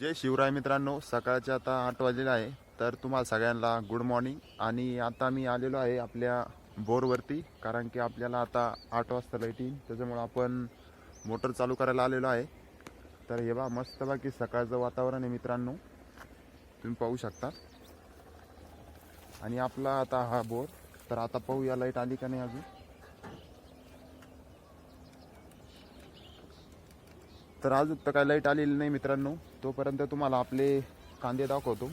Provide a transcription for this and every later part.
जय शिवराय मित्रांनो सकाळचे आता आठ वाजलेले आहे. तर तुम्हाला सगळ्यांना गुड मॉर्निंग आणि आता मी आलेलो आहे आपल्या बोरवरती कारण की आपल्याला आता आठ वाजता लाइट येईल. त्याच्यामुळं आपण मोटर चालू करायला आलेलो आहे. तर हे बा मस्त बाकी सकाळचं वातावरण आहे मित्रांनो. तुम्ही पाहू शकता. आणि आपला आता हा बोर. तर आता पाहू या लाइट आली का नाही अजून. तर आज तर काय लाइट आलेली नाही मित्रांनो. तोपर्यंत तुम्हाला आपले कांदे दाखवतो.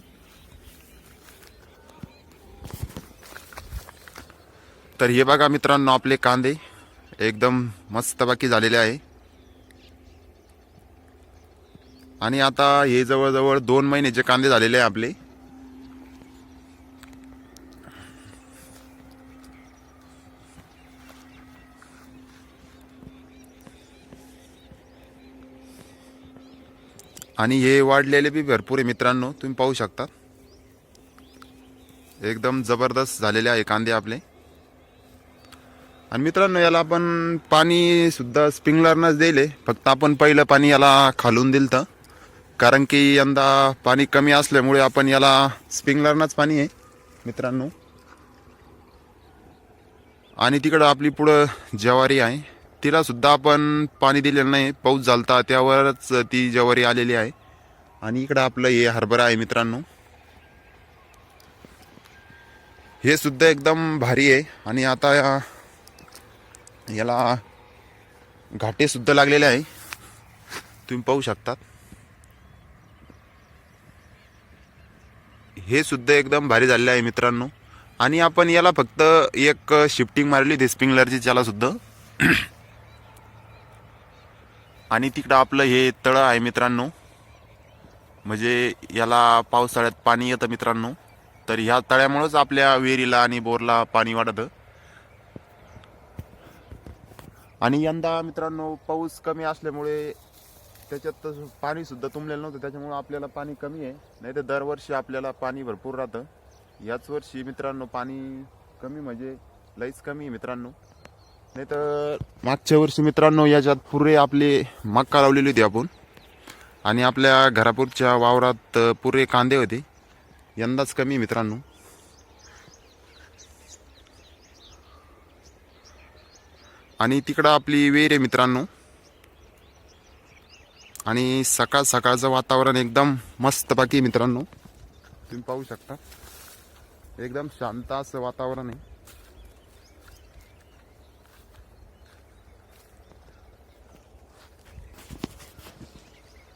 तर हे बघा मित्रांनो आपले कांदे. एकदम मस्त बाकी झालेले आहे. आणि आता हे जवळजवळ दोन महिन्याचे कांदे झालेले आहे आपले. आणि हे वाढलेले बी भरपूर आहे मित्रांनो तुम्ही पाहू शकता. एकदम जबरदस्त झालेले आहे कांदे आपले. आणि मित्रांनो याला आपण पाणी सुद्धा स्प्रिंकलरनंच दिले फक्त आपण पहिलं पाणी याला खालून दिलं तर कारण की यंदा पाणी कमी असल्यामुळे आपण याला स्प्रिंकलरनंच पाणी आहे मित्रांनो. आणि तिकडं आपली पुढं ज्वारी आहे. तिला सुद्धा आपण पाणी दिलेलं नाही. पाऊस झालता त्यावरच ती ज्वारी आलेली आहे. आणि इकडं आपलं हे हरभरा आहे मित्रांनो. हे सुद्धा एकदम भारी आहे. आणि आता या- याला घाटे सुद्धा लागलेले आहे. तुम्ही पाहू शकतात. हे सुद्धा एकदम भारी झालेलं आहे मित्रांनो. आणि आपण याला फक्त एक शिफ्टिंग मारली होती स्प्रिंगलरची त्याला सुद्धा आणि तिकडं आपलं हे तळं आहे मित्रांनो. म्हणजे याला पावसाळ्यात पाणी येतं मित्रांनो. तर ह्या तळ्यामुळंच आपल्या विहिरीला आणि बोरला पाणी वाढतं. आणि यंदा मित्रांनो पाऊस कमी असल्यामुळे त्याच्यात तसं तुंबलेलं नव्हतं. त्याच्यामुळं आपल्याला पाणी कमी आहे. नाही तर दरवर्षी आपल्याला पाणी भरपूर राहतं. याच वर्षी मित्रांनो पाणी कमी म्हणजे लईच कमी आहे मित्रांनो. नाही तर मागच्या वर्षी मित्रांनो याच्यात पुरे आपले मक्का लावलेली होती आपण. आणि आपल्या घरापूरच्या वावरात पुरे कांदे होते. यंदाच कमी मित्रांनो. आणि तिकडं आपली वेर आहे मित्रांनो. आणि सकाळ सकाळचं वातावरण एकदम मस्त बाकी मित्रांनो. तुम्ही पाहू शकता. एकदम शांत असं वातावरण आहे.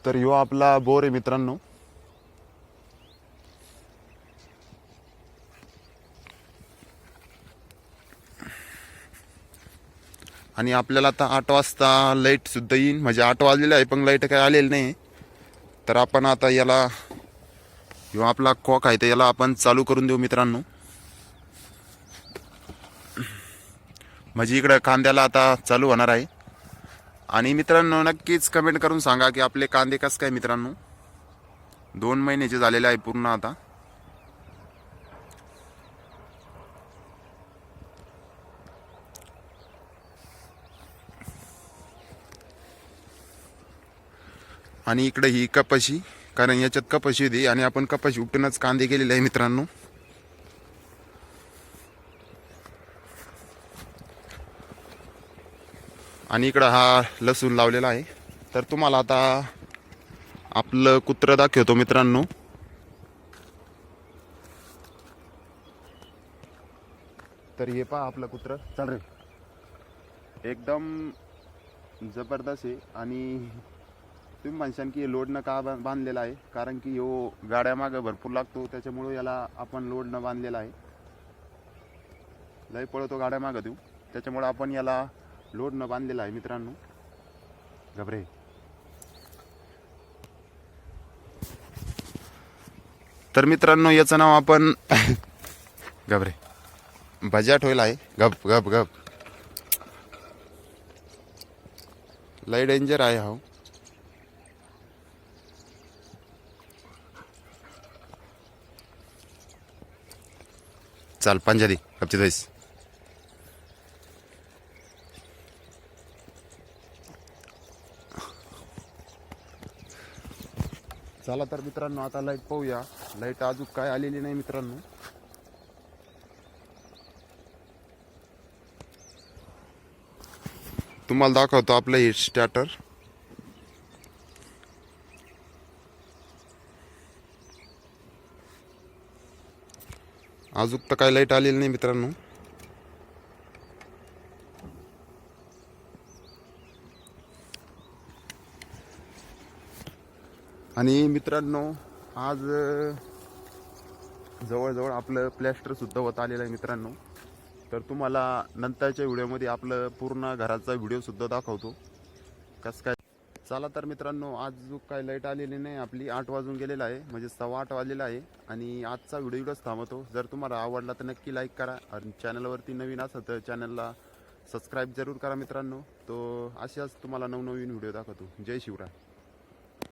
तर ह्यो आपला बोर आहे मित्रांनो. आणि आपल्याला आता आठ वाजता लाइट सुद्धा येईन. म्हणजे आठ वाजलेलं आहे पण लाइट काही आलेली नाही. तर आपण आता याला किंवा आपला कॉक आहे तर याला आपण चालू करून देऊ मित्रांनो. म्हणजे इकडं कांद्याला आता चालू होणार आहे. आणि मित्रांनो नक्कीच कमेंट करून सांगा की आपले कांदे कसं काय मित्रांनो? दोन महिन्याचे झालेले आहे पूर्ण आता. आणि इकडे ही कपाशी कारण याच्यात कपाशी होती आणि आपण कपाशी उपटूनच कांदे केलेले आहे मित्रांनो. आणि इकडं हा लसूण लावलेला आहे. तर तुम्हाला आता आपलं कुत्र दाखवतो मित्रांनो. तर हे पहा आपलं कुत्र. चाल रे. एकदम जबरदस्त आहे. आणि तुम्ही म्हणशान की लोडनं का बा- बांधलेला आहे? कारण की हो यो गाड्यामागं भरपूर लागतो. त्याच्यामुळं याला आपण लोडनं बांधलेला आहे. लय पळतो गाड्या मागं देऊ. त्याच्यामुळं आपण याला लोडनं बांधलेला आहे मित्रांनो. घबरे. तर मित्रांनो याचं नाव आपण घबरे. भजा ठेवला आहे. गप गप गप लय डेंजर आहे हा. चाल पंजादी गपची दईस चला तर मित्रांनो आता लाइट पाहूया. लाइट अजून काय आलेली नाही मित्रांनो. तुम्हाला दाखवतो आपलं हे स्टार्टर अजून तर काय लाइट आलेली नाही मित्रांनो. आणि मित्रांनो आज जवळजवळ आपलं प्लॅस्टर सुद्धा होत आलेलं आहे मित्रांनो. तर तुम्हाला नंतरच्या व्हिडिओमध्ये आपलं पूर्ण घराचा व्हिडिओ सुद्धा दाखवतो. कसं काय? चला तर मित्रांनो आज जो काय लाइट आलेली नाही आपली आठ वाजून गेलेला आहे म्हणजे सव्वा आठ वाजलेला आहे. आणि आजचा व्हिडिओ इकडंच थांबवतो जर तुम्हाला आवडला तर नक्की लाईक करा. आणि चॅनलवरती नवीन असेल तर चॅनलला सबस्क्राईब जरूर करा मित्रांनो. तो अशाच तुम्हाला नवनवीन व्हिडिओ दाखवतो. जय शिवराय.